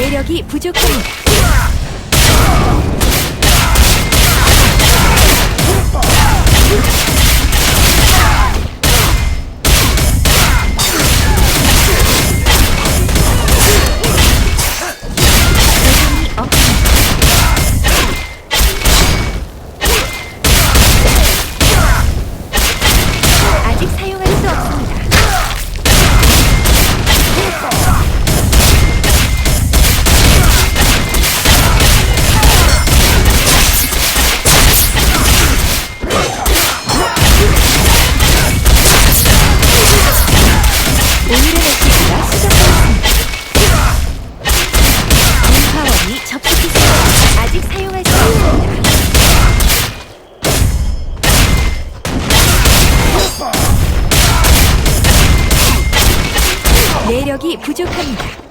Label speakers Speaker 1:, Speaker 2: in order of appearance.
Speaker 1: 광맥이 부족합니다. 노력이 부족합니다.